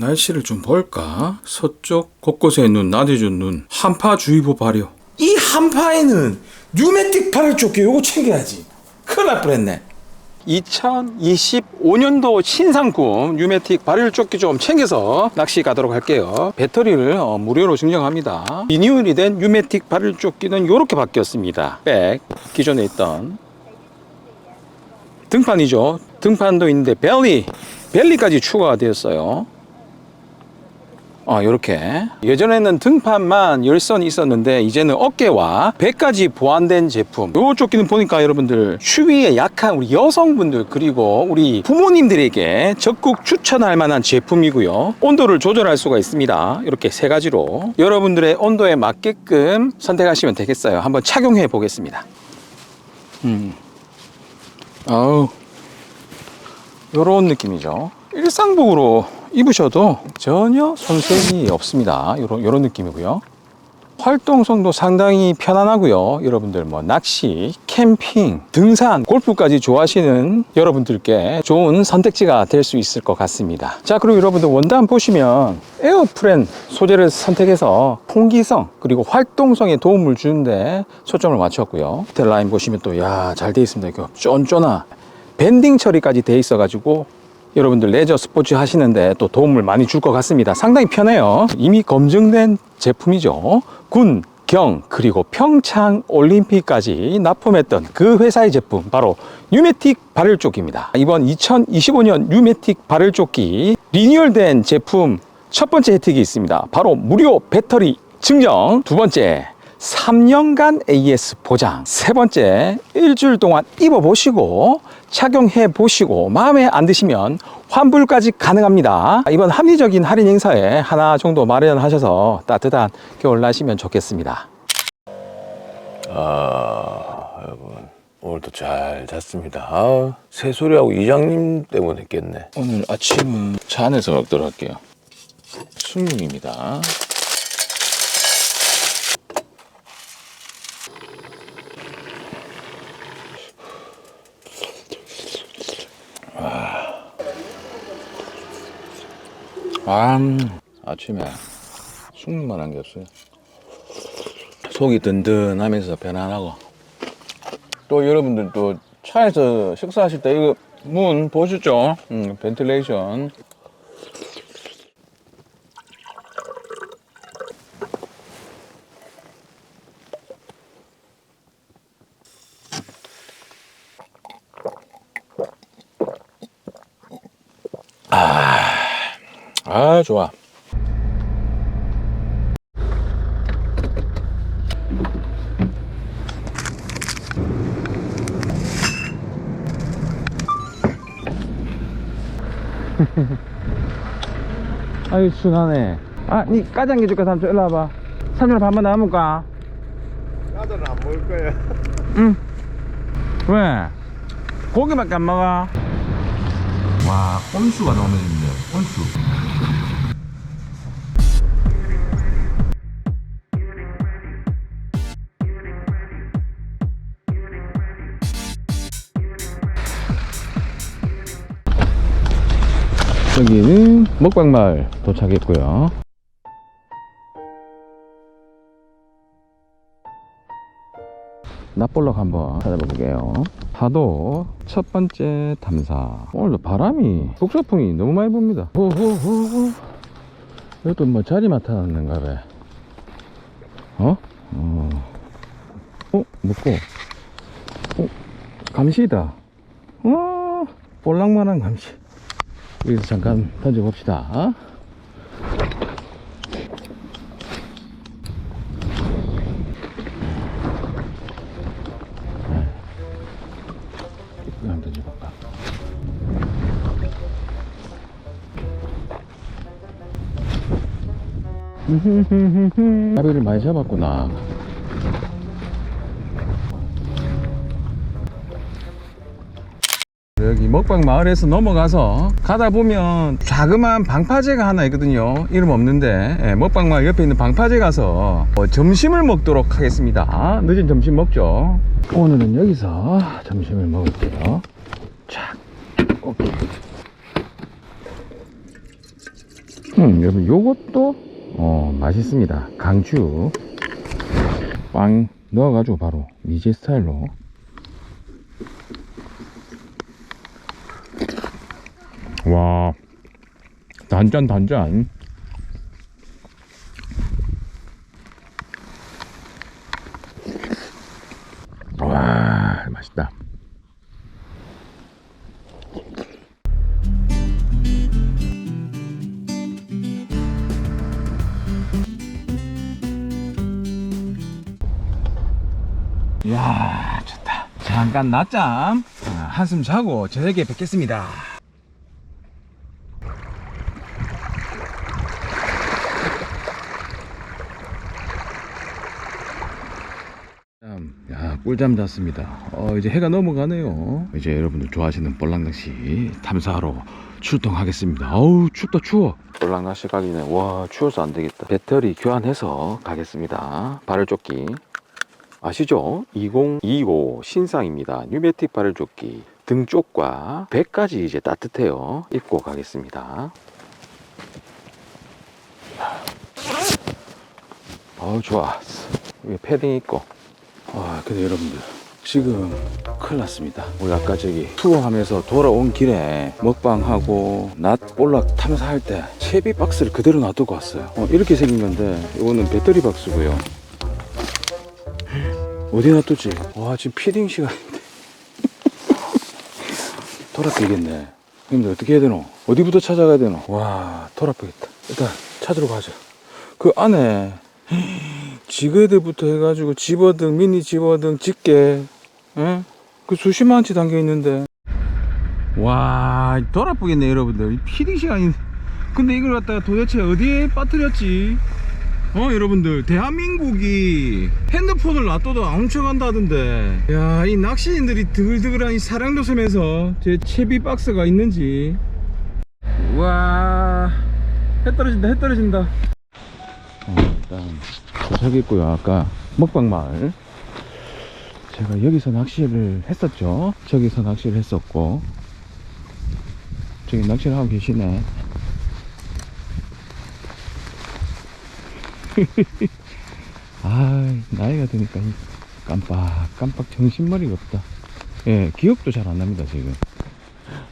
날씨를 좀 볼까? 서쪽 곳곳에 눈, 나대준 눈, 한파주의보 발효. 이 한파에는 뉴매틱 발효 조끼 요거 챙겨야지. 큰일 날 뻔했네. 2025년도 신상품 뉴매틱 발효 조끼 좀 챙겨서 낚시 가도록 할게요. 배터리를 어, 무료로 증정합니다. 리뉴얼이 된 뉴매틱 발효 조끼는 이렇게 바뀌었습니다. 백 기존에 있던 등판이죠. 등판도 있는데 벨리, 벨리까지 추가가 되었어요. 아, 요렇게. 예전에는 등판만 열선이 있었는데, 이제는 어깨와 배까지 보완된 제품. 요 조끼는 보니까 여러분들, 추위에 약한 우리 여성분들, 그리고 우리 부모님들에게 적극 추천할 만한 제품이고요. 온도를 조절할 수가 있습니다. 이렇게 세 가지로. 여러분들의 온도에 맞게끔 선택하시면 되겠어요. 한번 착용해 보겠습니다. 음. 아우. 요런 느낌이죠. 일상복으로 입으셔도 전혀 손색이 없습니다. 요런, 요런 느낌이고요. 활동성도 상당히 편안하고요. 여러분들 뭐 낚시, 캠핑, 등산, 골프까지 좋아하시는 여러분들께 좋은 선택지가 될 수 있을 것 같습니다. 자, 그리고 여러분들 원단 보시면 에어프렌 소재를 선택해서 통기성 그리고 활동성에 도움을 주는데 초점을 맞췄고요. 텔라인 보시면 또 야, 잘 돼 있습니다. 이거 쫀쫀한 밴딩 처리까지 돼 있어 가지고 여러분들 레저 스포츠 하시는데 또 도움을 많이 줄 것 같습니다. 상당히 편해요. 이미 검증된 제품이죠. 군, 경, 그리고 평창 올림픽까지 납품했던 그 회사의 제품, 바로 뉴매틱 발열조끼입니다. 이번 2025년 뉴매틱 발열조끼 리뉴얼된 제품 첫 번째 혜택이 있습니다. 바로 무료 배터리 증정. 두 번째, 3년간 AS 보장. 세 번째, 일주일 동안 입어보시고, 착용해 보시고, 마음에 안 드시면 환불까지 가능합니다. 이번 합리적인 할인 행사에 하나 정도 마련하셔서 따뜻한 겨울 나시면 좋겠습니다. 아, 여러분. 오늘도 잘 잤습니다. 아, 새소리하고 이장님 때문에 깼네. 오늘 아침은 차 안에서 먹도록 할게요. 숭늉입니다. 아, 음, 아침에 숭늉만 한 게 없어요. 속이 든든하면서 편안하고 또 여러분들 또 차에서 식사하실 때 이거 문 보셨죠? 음, 벤틸레이션. 아, 아 좋아. 아유 순하네. 아, 니 까장기 줄까 삼촌 일로 와봐. 삼촌 밥만 남을까? 나도 안 먹을 거야. 응. 왜? 고기밖에 안 먹어? 와, 꼼수가 너무 있네. 꼼수. 먹방마을 도착했고요. 납볼락 한번 찾아볼게요. 파도 첫 번째 탐사. 오늘도 바람이 북서풍이 너무 많이 붑니다. 호호호호. 이것도 뭐 자리 맡아놨는가 봐. 어? 어. 어? 먹고. 어? 감시다. 어? 볼락만한 감시. 여기서 잠깐 던져봅시다. 가비를 많이 잡았구나. 여기 먹방 마을에서 넘어가서 가다 보면 자그마한 방파제가 하나 있거든요. 이름 없는데 예, 먹방 마을 옆에 있는 방파제 가서 어, 점심을 먹도록 하겠습니다. 늦은 점심 먹죠. 오늘은 여기서 점심을 먹을게요. 촥. 오케이. 음, 여러분 요것도 어, 맛있습니다. 강추 빵 넣어가지고 바로 미제 스타일로 와. 단짠 단짠. 와 맛있다. 이야 좋다. 잠깐 낮잠. 아, 한숨 자고 저녁에 뵙겠습니다 참, 야 꿀잠 잤습니다 어, 이제 해가 넘어가네요 이제 여러분들 좋아하시는 볼랑낚시 탐사하러 출동하겠습니다 어우 춥다 추워 볼랑낚시 가기는 와 추워서 안 되겠다 배터리 교환해서 가겠습니다 발을조끼 아시죠? 2025 신상입니다. 뉴매틱 발을조끼 등 쪽과 배까지 이제 따뜻해요. 입고 가겠습니다. 어우 좋아. 패딩 입고. 아 근데 여러분들 지금 큰일 났습니다. 우리 아까 저기 투어하면서 돌아온 길에 먹방하고 낮 볼락 탐사 할 때 채비 박스를 그대로 놔두고 왔어요. 어, 이렇게 생긴 건데 이거는 배터리 박스고요. 어디 놔뒀지? 와 지금 피딩 시간인데 돌아뛰겠네 형님들 어떻게 해야 되노? 어디부터 찾아가야 되노? 와 돌아뛰겠다 일단 찾으러 가자 그 안에 지그대부터 해가지고 집어등 미니 집어등 집게 에? 그 수십만원치 담겨 있는데. 와 돌아쁘겠네 여러분들. 피딩 시간이. 근데 이걸 갖다가 도대체 어디에 빠뜨렸지? 어 여러분들. 대한민국이 핸드폰을 놔둬도 안 훔쳐간다던데. 야 이 낚시인들이 드글드글한 이 사랑도 섬에서 제 채비 박스가 있는지. 우와 해 떨어진다 해 떨어진다. 어, 일단 도착했고요. 아까 먹방마을 제가 여기서 낚시를 했었죠. 저기서 낚시를 했었고. 저기 낚시를 하고 계시네. 아 나이가 드니까 이 깜빡 깜빡 정신머리가 없다. 예 기억도 잘 안 납니다 지금.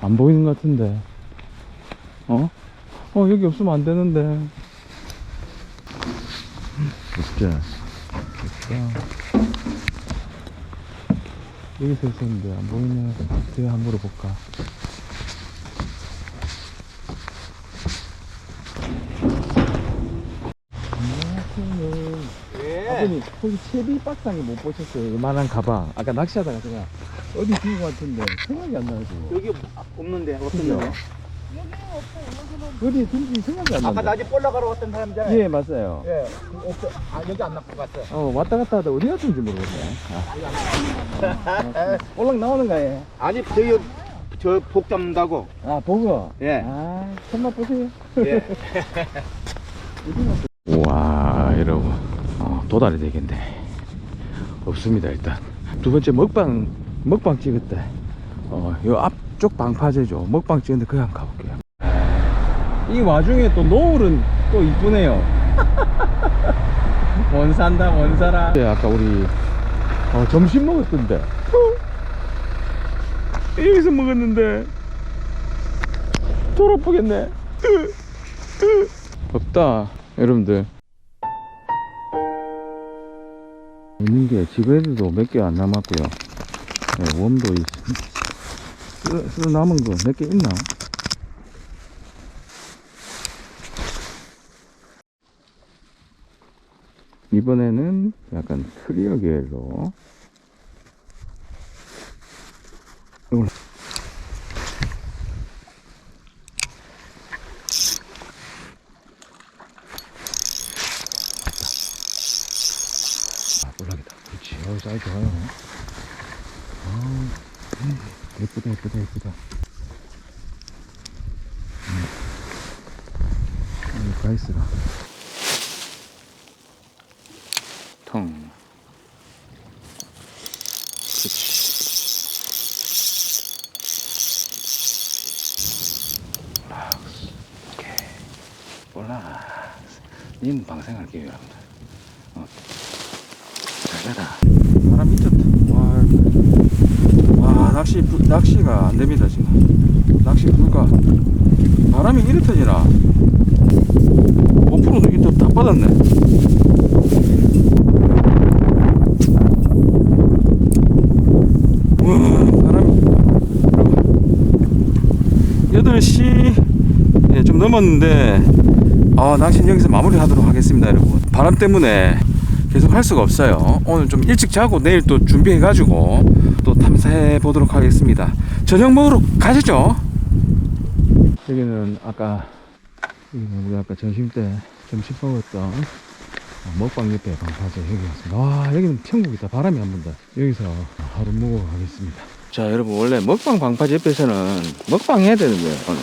안 보이는 것 같은데. 어? 어 여기 없으면 안 되는데 진짜 됐다 여기서 있었는데 안 보이네. 제가 한번 물어볼까? 아버님 혹시 채비 박상에 못 보셨어요? 이만한 가방. 아까 낚시하다가 제가 어디 두고 같은데 생각이 안 나요 지금. 여기 없는데 없었는데 어디 둔지 생각이 안 아까 낮에 볼라 가러 갔던 사람이잖아요 예 맞아요. 예 없어. 아 여기 안 낳고 갔어 어 왔다 갔다 하다 어디 갔는지 모르겠어요 아, 올락 나오는 거예요 아니 저기 저 복 잡는다고. 아 보고? 예. 아 손맛 보세요 예. 와 여러분. 어, 도달이 되겠네. 없습니다 일단. 두 번째 먹방 먹방 찍었대 어요 앞 쪽 방파제죠. 먹방 거기 한번 가볼게요. 이 와중에 또 노을은 또 이쁘네요. 원산다 원사라 네, 아까 우리 어, 점심 먹었던데. 어? 여기서 먹었는데. 돌아보겠네. 없다 여러분들. 있는 게 집에도 몇 개 안 남았고요. 네, 웜도 있, 쓰, 쓰 남은 거 몇 개 있나? 이번에는 약간 클리어 계열로 이걸 아, 볼락이다. 그렇지. 어, 사이즈 좋아요. 아, 음, 예쁘다, 예쁘다, 예쁘다. 음. 음, 가이스라. 텅. 그렇지. 박스. 오케이. 볼라. 님 방생할게요, 여러분들. 어. 잘 가라. 바람 미쳤다. 와, 와 낚시, 불- 낚시가 안 됩니다, 지금. 낚시 불가. 바람이 이래 터지나? 5%도 이게 다 빠졌네. 와, 바람이. 8시 예, 좀 넘었는데, 아, 낚시는 여기서 마무리 하도록 하겠습니다, 여러분. 바람 때문에 계속 할 수가 없어요. 오늘 좀 일찍 자고 내일 또 준비해가지고 또 탐사해 보도록 하겠습니다. 저녁 먹으러 가시죠. 여기는 아까 여기는 우리 아까 점심 때 점심 먹었던 먹방 옆에 방파제 여기였습니다. 와 여기는 천국이다. 바람이 안 분다. 여기서 하루 묵어 가겠습니다. 자 여러분 원래 먹방 방파제 옆에서는 먹방 해야 되는데 오늘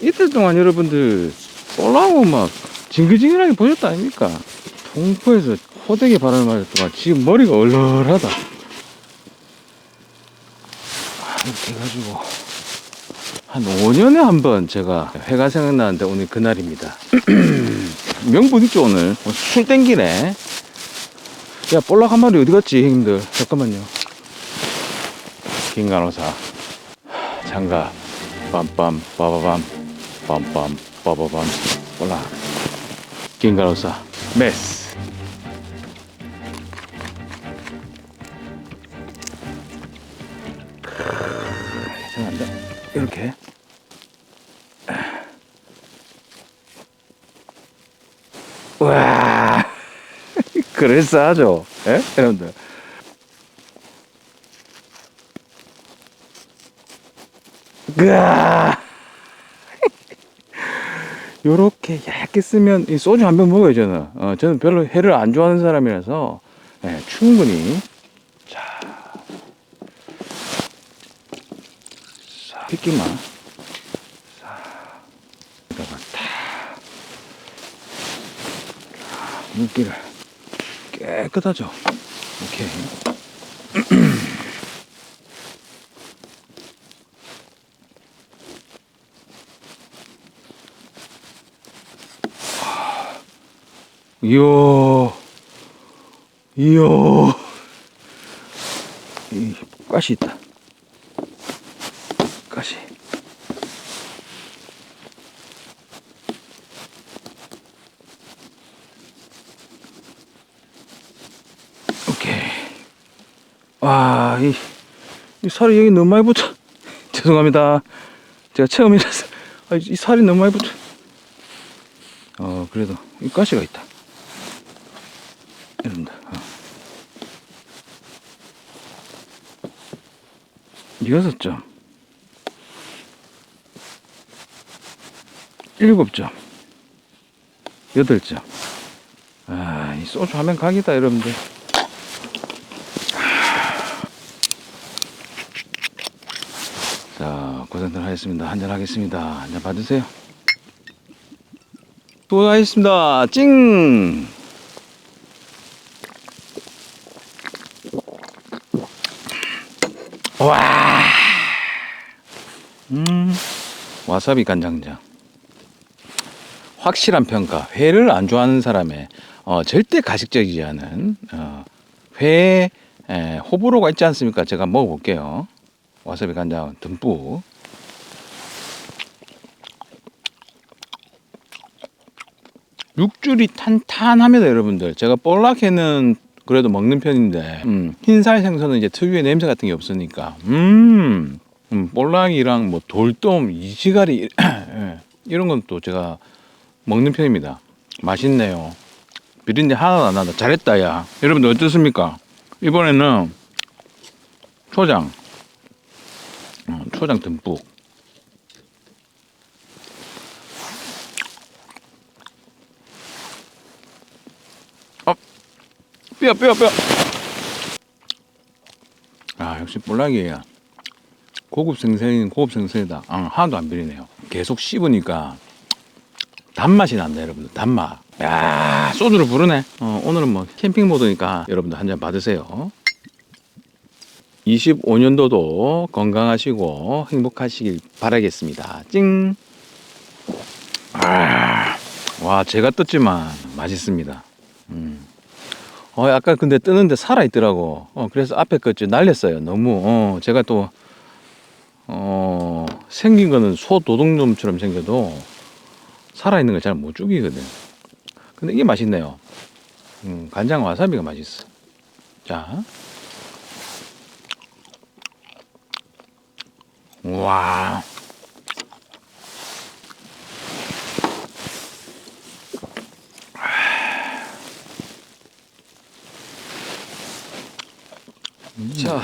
이틀 동안 여러분들 올라오고 막 징글징글하게 보셨다 아닙니까? 동포에서 호되게 바람을 동안 지금 머리가 얼얼하다. 아, 이렇게 해가지고 한 5년에 한 번 제가 회가 생각나는데 오늘 그날입니다. 명분 있죠 오늘 어, 술 땡기네. 야 볼락 한 마리 어디 갔지 형님들 잠깐만요. 김간호사 장갑 빰빰 빠바밤 빰빰 빠바밤 볼락 김간호사 메스 이상한데? 이렇게? 와. 그럴싸하죠 예? 여러분들. 으아 요렇게 얇게 쓰면 이 소주 한 병 먹어요 저는. 어, 저는 별로 회를 안 좋아하는 사람이라서 예, 충분히. 자. 자, 핏기만. 탁 물기를 깨끗하죠? 오케이 이야, 이야, 이 가시 있다. 가시. 오케이. 와, 이, 이 살이 여기 너무 많이 붙어. 죄송합니다. 제가 처음이라서. 아, 이 살이 너무 많이 붙어. 어, 그래도 이 가시가 있다. 이런다. 어. 여섯 점. 일곱 점. 여덟 점. 아, 이 소주 하면 각이다, 여러분들. 자, 고생들 하셨습니다. 한잔 하겠습니다. 한잔 받으세요. 수고하셨습니다. 찡! 와. 음. 와사비 간장장. 확실한 평가. 회를 안 좋아하는 사람의 어, 절대 가식적이지 않은 어, 회 에, 호불호가 있지 않습니까? 제가 먹어볼게요. 와사비 간장 듬뿍. 육줄이 탄탄합니다, 여러분들. 제가 볼락회는 그래도 먹는 편인데 음, 흰살 생선은 이제 특유의 냄새 같은 게 없으니까 음, 음 볼락이랑 뭐 돌돔, 이시가리 예, 이런 건 또 제가 먹는 편입니다. 맛있네요. 비린내 하나도 안 난다. 잘했다, 야. 여러분들 어떻습니까? 이번에는 초장, 어, 초장 듬뿍. 뼈, 뼈, 뼈. 아, 역시 볼락이야. 고급 생선인 고급 생선이다. 아, 하나도 안 비리네요. 계속 씹으니까 단맛이 난다, 여러분들. 단맛. 야, 소주를 부르네. 어, 오늘은 뭐 캠핑 모드니까 여러분들 한 잔 받으세요. 25년도도 건강하시고 행복하시길 바라겠습니다. 찡. 아, 와, 제가 떴지만 맛있습니다. 음. 어, 아까 근데 뜨는데 살아있더라고. 어, 그래서 앞에 거좀 날렸어요. 너무, 어, 제가 또, 어, 생긴 거는 소 도둑놈처럼 생겨도 살아있는 걸 잘 못 죽이거든. 근데 이게 맛있네요. 음, 간장 와사비가 맛있어. 자. 와. 자,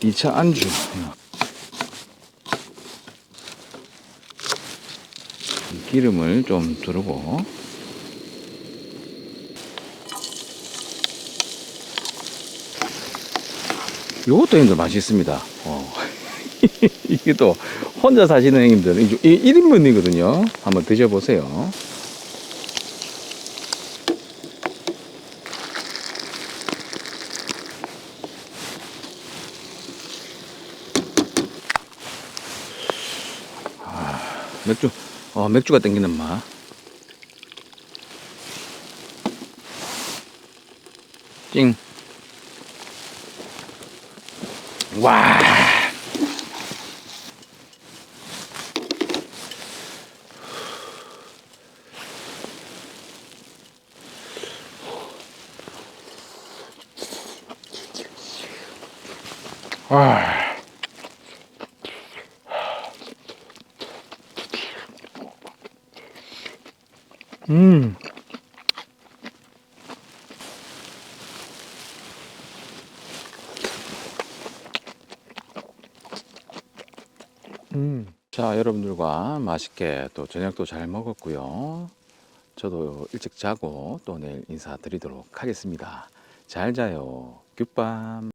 2차 안주. 이 기름을 좀 두르고. 요것도 형님들 맛있습니다. 어. 이게 또 혼자 사시는 형님들, 이 1인분이거든요. 한번 드셔보세요. 맥주, 어, 맥주가 땡기는 맛. 찡. 와. 음. 자, 여러분들과 맛있게 또 저녁도 잘 먹었고요. 저도 일찍 자고 또 내일 인사드리도록 하겠습니다. 잘 자요. 굿밤.